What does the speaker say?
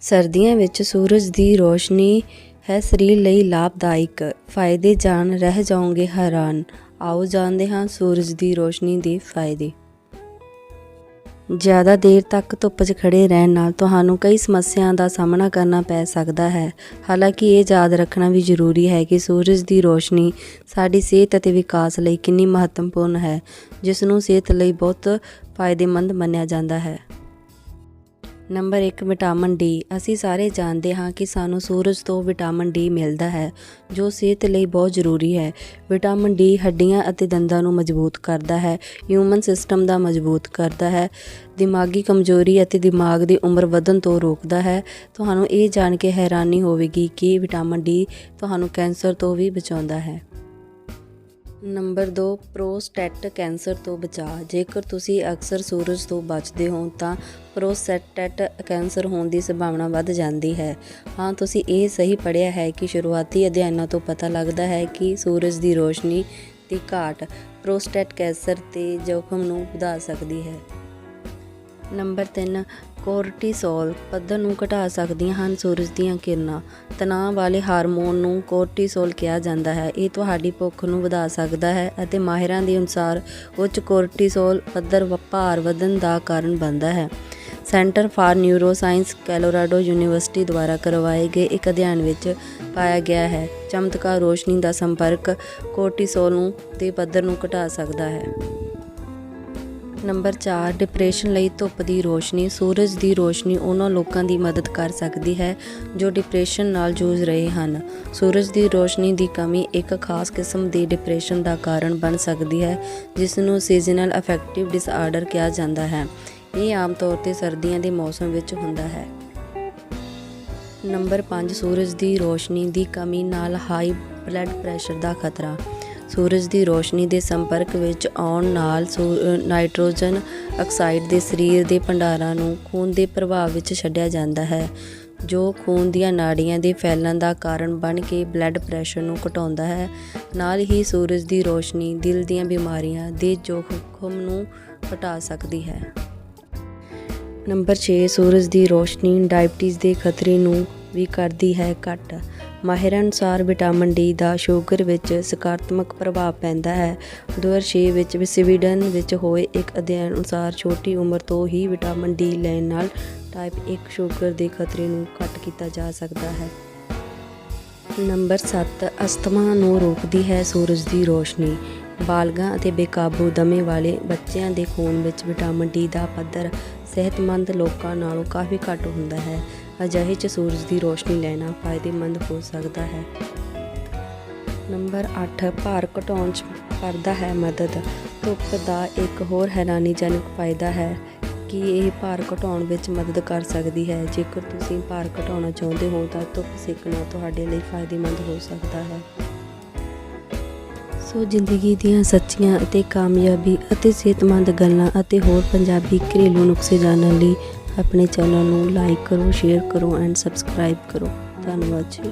ਸਰਦੀਆਂ ਵਿੱਚ ਸੂਰਜ ਦੀ ਰੋਸ਼ਨੀ ਹੈ ਸਰੀਰ ਲਈ ਲਾਭਦਾਇਕ। ਫਾਇਦੇ ਜਾਣ, ਰਹਿ ਜਾਓਗੇ ਹੈਰਾਨ। ਆਓ ਜਾਣਦੇ ਹਾਂ ਸੂਰਜ ਦੀ ਰੋਸ਼ਨੀ ਦੇ ਫਾਇਦੇ। ਜ਼ਿਆਦਾ ਦੇਰ ਤੱਕ ਧੁੱਪ 'ਚ ਖੜੇ ਰਹਿਣ ਨਾਲ ਤੁਹਾਨੂੰ ਕਈ ਸਮੱਸਿਆਵਾਂ ਦਾ ਸਾਹਮਣਾ ਕਰਨਾ ਪੈ ਸਕਦਾ ਹੈ। ਹਾਲਾਂਕਿ ਇਹ ਯਾਦ ਰੱਖਣਾ ਵੀ ਜ਼ਰੂਰੀ ਹੈ ਕਿ ਸੂਰਜ ਦੀ ਰੋਸ਼ਨੀ ਸਾਡੀ ਸਿਹਤ ਅਤੇ ਵਿਕਾਸ ਲਈ ਕਿੰਨੀ ਮਹੱਤਵਪੂਰਨ ਹੈ ਜਿਸ ਨੂੰ ਸਿਹਤ ਲਈ ਬਹੁਤ ਫਾਇਦੇਮੰਦ ਮੰਨਿਆ ਜਾਂਦਾ ਹੈ। Number 1 vitamin D. ਅਸੀਂ ਸਾਰੇ ਜਾਣਦੇ ਹਾਂ ਕਿ ਸਾਨੂੰ ਸੂਰਜ ਤੋਂ ਵਿਟਾਮਿਨ ਡੀ ਮਿਲਦਾ ਹੈ, ਜੋ ਸਿਹਤ ਲਈ ਬਹੁਤ ਜ਼ਰੂਰੀ ਹੈ। ਵਿਟਾਮਿਨ ਡੀ ਹੱਡੀਆਂ ਅਤੇ ਦੰਦਾਂ ਨੂੰ ਮਜ਼ਬੂਤ ਕਰਦਾ ਹੈ, ਹਿਊਮਨ ਸਿਸਟਮ ਦਾ ਮਜ਼ਬੂਤ ਕਰਦਾ ਹੈ, ਦਿਮਾਗੀ ਕਮਜ਼ੋਰੀ ਅਤੇ ਦਿਮਾਗ ਦੀ ਉਮਰ ਵਧਣ ਤੋਂ ਰੋਕਦਾ ਹੈ। ਤੁਹਾਨੂੰ ਇਹ ਜਾਣ ਕੇ ਹੈਰਾਨੀ ਹੋਵੇਗੀ ਕਿ ਵਿਟਾਮਿਨ ਡੀ ਤੁਹਾਨੂੰ ਕੈਂਸਰ ਤੋਂ ਵੀ ਬਚਾਉਂਦਾ ਹੈ। ਨੰਬਰ 2 ਪ੍ਰੋਸਟੇਟ ਕੈਂਸਰ ਤੋਂ ਬਚਾਅ। ਜੇਕਰ ਤੁਸੀਂ ਅਕਸਰ ਸੂਰਜ ਤੋਂ ਬਚਦੇ ਹੋ, ਤਾਂ ਪ੍ਰੋਸਟੇਟ ਕੈਂਸਰ ਹੋਣ ਦੀ ਸੰਭਾਵਨਾ ਵੱਧ ਜਾਂਦੀ ਹੈ। ਹਾਂ, ਤੁਸੀਂ ਇਹ ਸਹੀ ਪੜ੍ਹਿਆ ਹੈ ਕਿ ਸ਼ੁਰੂਆਤੀ ਅਧਿਐਨਾਂ ਤੋਂ ਪਤਾ ਲੱਗਦਾ ਹੈ ਕਿ ਸੂਰਜ ਦੀ ਰੋਸ਼ਨੀ ਦੀ ਘਾਟ ਪ੍ਰੋਸਟੇਟ ਕੈਂਸਰ ਦੇ ਜੋਖਮ ਨੂੰ ਵਧਾ ਸਕਦੀ ਹੈ। ਨੰਬਰ 3 ਕੋਰਟੀਸੋਲ ਪੱਧਰ ਨੂੰ ਘਟਾ ਸਕਦੀਆਂ ਹਨ। ਸੂਰਜ ਦੀਆਂ ਕਿਰਨਾਂ, ਤਣਾਅ ਵਾਲੇ ਹਾਰਮੋਨ ਨੂੰ ਕੋਰਟੀਸੋਲ ਕਿਹਾ ਜਾਂਦਾ ਹੈ। ਇਹ ਤੁਹਾਡੀ ਭੁੱਖ ਨੂੰ ਵਧਾ ਸਕਦਾ ਹੈ ਅਤੇ ਮਾਹਿਰਾਂ ਦੇ ਅਨੁਸਾਰ ਉੱਚ ਕੋਰਟੀਸੋਲ ਪੱਧਰ ਵ- ਭਾਰ ਵਧਣ ਦਾ ਕਾਰਨ ਬਣਦਾ ਹੈ। Centre for neuroscience, Colorado university ਦੁਆਰਾ ਕਰਵਾਏ ਗਏ ਇੱਕ ਅਧਿਐਨ ਵਿੱਚ ਪਾਇਆ ਗਿਆ ਹੈ, ਚਮਤਕਾਰ ਰੋਸ਼ਨੀ ਦਾ ਸੰਪਰਕ ਕੋਰਟੀਸੋਲ ਨੂੰ ਦੇ ਪੱਧਰ ਨੂੰ ਘਟਾ ਸਕਦਾ ਹੈ। ਨੰਬਰ 4 ਡਿਪਰੈਸ਼ਨ ਲਈ ਧੁੱਪ ਦੀ ਰੋਸ਼ਨੀ, ਸੂਰਜ ਦੀ ਰੋਸ਼ਨੀ ਉਹਨਾਂ ਲੋਕਾਂ ਦੀ ਮਦਦ ਕਰ ਸਕਦੀ ਹੈ ਜੋ ਡਿਪਰੈਸ਼ਨ ਨਾਲ ਜੂਝ ਰਹੇ ਹਨ। ਸੂਰਜ ਦੀ ਰੋਸ਼ਨੀ ਦੀ ਕਮੀ ਇੱਕ ਖਾਸ ਕਿਸਮ ਦੀ ਡਿਪਰੈਸ਼ਨ ਦਾ ਕਾਰਨ ਬਣ ਸਕਦੀ ਹੈ ਜਿਸ ਨੂੰ ਸੀਜ਼ਨਲ ਅਫੈਕਟਿਵ ਡਿਸਆਰਡਰ ਕਿਹਾ ਜਾਂਦਾ ਹੈ। ਇਹ ਆਮ ਤੌਰ ਤੇ ਸਰਦੀਆਂ ਦੇ ਮੌਸਮ ਵਿੱਚ ਹੁੰਦਾ ਹੈ। ਨੰਬਰ 5 ਸੂਰਜ ਦੀ ਰੋਸ਼ਨੀ ਦੀ ਕਮੀ ਨਾਲ ਹਾਈ ਬਲੱਡ ਪ੍ਰੈਸ਼ਰ ਦਾ ਖਤਰਾ। ਸੂਰਜ ਦੀ ਰੋਸ਼ਨੀ ਦੇ ਸੰਪਰਕ ਵਿੱਚ ਆਉਣ ਨਾਲ ਸੂ- ਨਾਈਟ੍ਰੋਜਨ ਆਕਸਾਈਡ ਦੇ ਸਰੀਰ ਦੇ ਭੰਡਾਰਾਂ ਨੂੰ ਖੂਨ ਦੇ ਪ੍ਰਭਾਵ ਵਿੱਚ ਛੱਡਿਆ ਜਾਂਦਾ ਹੈ, ਜੋ ਖੂਨ ਦੀਆਂ ਨਾੜੀਆਂ ਦੇ ਫੈਲਣ ਦਾ ਕਾਰਨ ਬਣ ਕੇ ਬਲੱਡ ਪ੍ਰੈਸ਼ਰ ਨੂੰ ਘਟਾਉਂਦਾ ਹੈ। ਨਾਲ ਹੀ ਸੂਰਜ ਦੀ ਰੋਸ਼ਨੀ ਦਿਲ ਦੀਆਂ ਬਿਮਾਰੀਆਂ ਦੇ ਜੋਖਮ ਨੂੰ ਘਟਾ ਸਕਦੀ ਹੈ। ਨੰਬਰ 6 ਸੂਰਜ ਦੀ ਰੋਸ਼ਨੀ ਡਾਇਬਟੀਜ਼ ਦੇ ਖਤਰੇ ਨੂੰ ਵੀ ਕਰਦੀ ਹੈ ਘੱਟ। ਮਾਹਿਰਾਂ ਅਨੁਸਾਰ ਵਿਟਾਮਿਨ ਡੀ ਦਾ ਸ਼ੂਗਰ ਵਿੱਚ ਸਕਾਰਾਤਮਕ ਪ੍ਰਭਾਵ ਪੈਂਦਾ ਹੈ। 2006 ਵਿੱਚ ਸਵੀਡਨ ਵਿੱਚ ਹੋਏ ਇੱਕ ਅਧਿਐਨ ਅਨੁਸਾਰ ਛੋਟੀ ਉਮਰ ਤੋਂ ਹੀ ਵਿਟਾਮਿਨ ਡੀ ਲੈਣ ਨਾਲ ਟਾਈਪ 1 ਸ਼ੂਗਰ ਦੇ ਖਤਰੇ ਨੂੰ ਘੱਟ ਕੀਤਾ ਜਾ ਸਕਦਾ ਹੈ। ਨੰਬਰ 7 ਅਸਥਮਾ ਨੂੰ ਰੋਕਦੀ ਹੈ ਸੂਰਜ ਦੀ ਰੋਸ਼ਨੀ। ਬਾਲਗਾਂ ਅਤੇ ਬੇਕਾਬੂ ਦਮੇ ਵਾਲੇ ਬੱਚਿਆਂ ਦੇ ਖੂਨ ਵਿੱਚ ਵਿਟਾਮਿਨ ਡੀ ਦਾ ਪੱਧਰ ਸਿਹਤਮੰਦ ਲੋਕਾਂ ਨਾਲੋਂ ਕਾਫੀ ਘੱਟ ਹੁੰਦਾ ਹੈ। ਅਜਿਹੇ 'ਚ ਸੂਰਜ ਦੀ ਰੋਸ਼ਨੀ ਲੈਣਾ ਫਾਇਦੇਮੰਦ ਹੋ ਸਕਦਾ ਹੈ। ਨੰਬਰ 8 ਭਾਰ ਘਟਾਉਣ 'ਚ ਕਰਦਾ ਹੈ ਮਦਦ। ਧੁੱਪ ਦਾ ਇੱਕ ਹੋਰ ਹੈਰਾਨੀਜਨਕ ਫਾਇਦਾ ਹੈ ਕਿ ਇਹ ਭਾਰ ਘਟਾਉਣ ਵਿੱਚ ਮਦਦ ਕਰ ਸਕਦੀ ਹੈ। ਜੇਕਰ ਤੁਸੀਂ ਭਾਰ ਘਟਾਉਣਾ ਚਾਹੁੰਦੇ ਹੋ, ਤਾਂ ਧੁੱਪ ਸੇਕਣਾ ਤੁਹਾਡੇ ਲਈ ਫਾਇਦੇਮੰਦ ਹੋ ਸਕਦਾ ਹੈ। ਸੋ ਜ਼ਿੰਦਗੀ ਦੀਆਂ ਸੱਚੀਆਂ ਅਤੇ ਕਾਮਯਾਬੀ ਅਤੇ ਸਿਹਤਮੰਦ ਗੱਲਾਂ ਅਤੇ ਹੋਰ ਪੰਜਾਬੀ ਘਰੇਲੂ ਨੁਸਖੇ ਜਾਣਨ ਲਈ ਆਪਣੇ ਚੈਨਲ ਨੂੰ ਲਾਈਕ ਕਰੋ ਸ਼ੇਅਰ ਕਰੋ ਐਂਡ ਸਬਸਕ੍ਰਾਈਬ ਕਰੋ। ਧੰਨਵਾਦ ਜੀ।